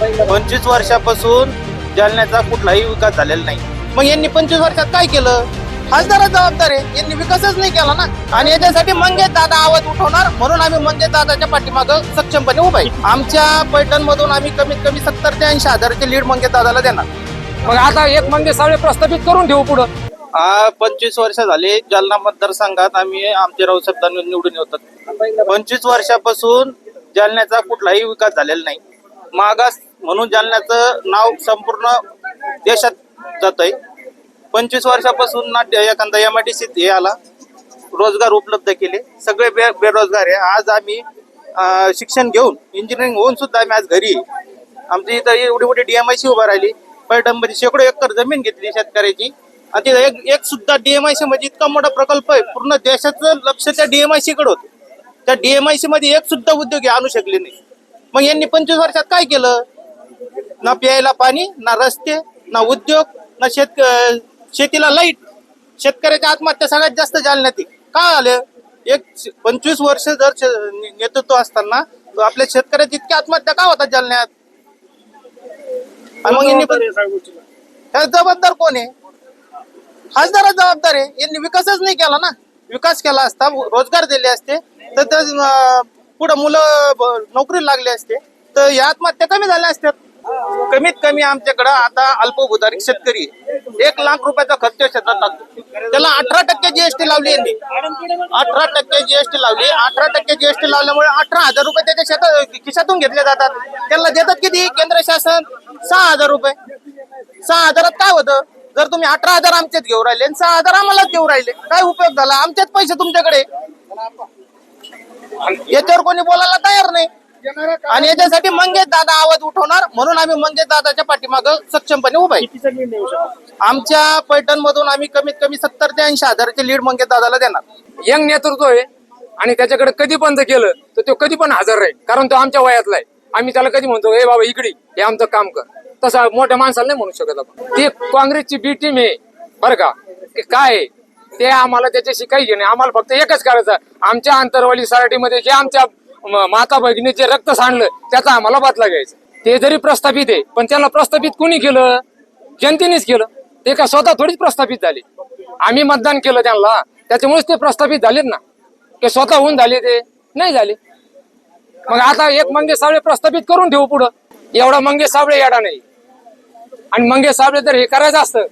पंचवीस वर्षापासून जालन्याचा कुठलाही विकास झालेला नाही. मग यांनी पंचवीस वर्षात काय केलं? खासदारच जबाबदार आहे. यांनी विकासच नाही केला ना. आणि याच्यासाठी मंगेश दादा आवाज उठवणार म्हणून आम्ही मंगेश दादाच्या पाठीमागं सक्षमपणे उभा आहे. आमच्या पैठण मधून आम्ही कमीत कमी सत्तर ते ऐंशी हजाराची लीड मंगेश दादाला देणार. मग आता एक मंगे सावळे प्रस्थापित करून ठेवू पुढं. पंचवीस वर्ष झाले जालना मतदारसंघात आम्ही आमचे राव शब्दांनी निवडून येतात पंचवीस वर्षापासून जालन्याचा कुठलाही विकास झालेला नाही. मागास म्हणून जालन्याचं नाव संपूर्ण देशात जात आहे पंचवीस वर्षापासून नाट्य एखादा एम आय डी सीत हे आला. रोजगार उपलब्ध केले. सगळे बे बेरोजगार आहे. आज आम्ही शिक्षण घेऊन इंजिनिअरिंग होऊन सुद्धा आम्ही आज घरी आमची इथं एवढी मोठी डीएमआयसी उभा राहिली. पैठणमध्ये शेकडो एकर जमीन घेतली शेतकऱ्याची. आणि तिथं एक एक सुद्धा डीएमआयसी म्हणजे इतका मोठा प्रकल्प आहे. पूर्ण देशाचं लक्ष त्या डीएमआयसी कडे होतं. त्या डीएमआयसी मध्ये एक सुद्धा उद्योगी आणू शकले नाही. मग यांनी पंचवीस वर्षात काय केलं? ना प्यायला पाणी ना रस्ते ना उद्योग ना शेत शेतीला लाइट. शेतकऱ्याच्या आत्महत्या सगळ्यात जास्त जालन्यात. का आलं? एक पंचवीस वर्ष जर नेतृत्व असताना तो आपल्या शेतकऱ्याच्या इतक्या आत्महत्या का होतात जालन्यात? जबाबदार कोण आहे? खासदारच जबाबदार आहे. यांनी विकासच नाही केला ना. विकास केला असता रोजगार दिले असते. तर पुढं मुलं नोकरीला लागले असते. तर या आत्महत्या कमी झाल्या असत्यात. कमीत कमी आमच्याकडं आता अल्पभूधारक शेतकरी एक लाख रुपयाचा खर्च शेतात. टाकतो त्याला अठरा टक्के जीएसटी लावली यांनी. अठरा टक्के जीएसटी लावली. अठरा टक्के जीएसटी लावल्यामुळे अठरा हजार रुपये त्याच्या शेतात खिशातून घेतले जातात. त्यांना देतात किती? केंद्र शासन सहा हजार रुपये. सहा हजारात काय होतं? जर तुम्ही अठरा हजार आमच्यात घेऊ राहिले आणि सहा हजार आम्हालाच घेऊ राहिले काय उपयोग झाला? आमचेच पैसे तुमच्याकडे. याच्यावर कोणी बोलायला तयार नाही. आणि याच्यासाठी मंगेश दादा आवाज उठवणार म्हणून आम्ही मंगेश दादाच्या पाठीमागं सक्षमपणे उभा आहे. आमच्या पैठण मधून आम्ही कमीत कमी सत्तर ते ऐंशी हजाराची लीड मंगेश दादाला देणार. यंग नेतृत्व आहे आणि त्याच्याकडे कधी पण जर केलं तर तो कधी पण हजर राहील कारण तो आमच्या वयातला आहे. आम्ही त्याला कधी म्हणतो हे बाबा इकडे हे आमचं काम कर. तसं मोठ्या माणसाला नाही म्हणू शकत आपण. ती काँग्रेसची बी टीम आहे बरं का? ते काय आहे? ते आम्हाला त्याच्याशी काही घेणे आम्हाला फक्त एकच करायचं आमच्या आंतरवाली सराटीमध्ये जे आमच्या माता भगिनी जे रक्त सांडलं त्याचा आम्हाला बदला घ्यायचा. ते जरी प्रस्थापित आहे पण त्याला प्रस्थापित कोणी केलं? जनतेनेच केलं. ते का स्वतः थोडीच प्रस्थापित झाले. आम्ही मतदान केलं त्यांना त्याच्यामुळेच ते प्रस्थापित झालेत ना. ते स्वतः होऊन झाले ते नाही झाले. मग आता एक मंगेश सावळे प्रस्थापित करून ठेवू पुढं. एवढा मंगेश सावळे येडा नाही. आणि मंगेश सावळे जर हे करायचं असतं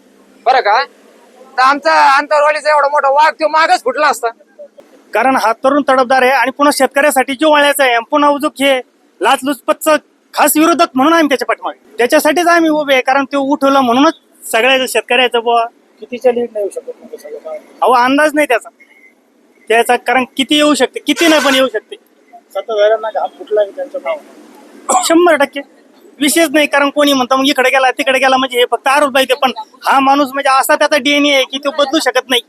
बरं का? तर आमचा अंतरवालीचा एवढा मोठा वाघ तो मागच फुटला असता. कारण हा तरुण तडफदार आहे आणि पुन्हा शेतकऱ्यासाठी जिव्हाळ्याचा आहे. आणि पुन्हा उजूक हे लाचलुचपतचं खास विरोधक म्हणून आम्ही त्याच्या पाठीमागे. त्याच्यासाठीच आम्ही उभे आहे. कारण ते उठवलं म्हणूनच सगळ्या शेतकऱ्याचं बुवा कितीच्या लीड नाही येऊ शकत अहो अंदाज नाही त्याचा. त्याचा कारण किती येऊ शकते किती नाही पण येऊ शकते. सत्ताधाऱ्यांना घाम फुटला आहे त्यांचं नाव. शंभर टक्के. विशेष नाही कारण कोणी म्हणतं मग इकडे गेला तिकडे गेला म्हणजे हे फक्त आरोप पाहिजे पण हा माणूस म्हणजे असा त्याचा डीएनए आहे की तो बदलू शकत नाही.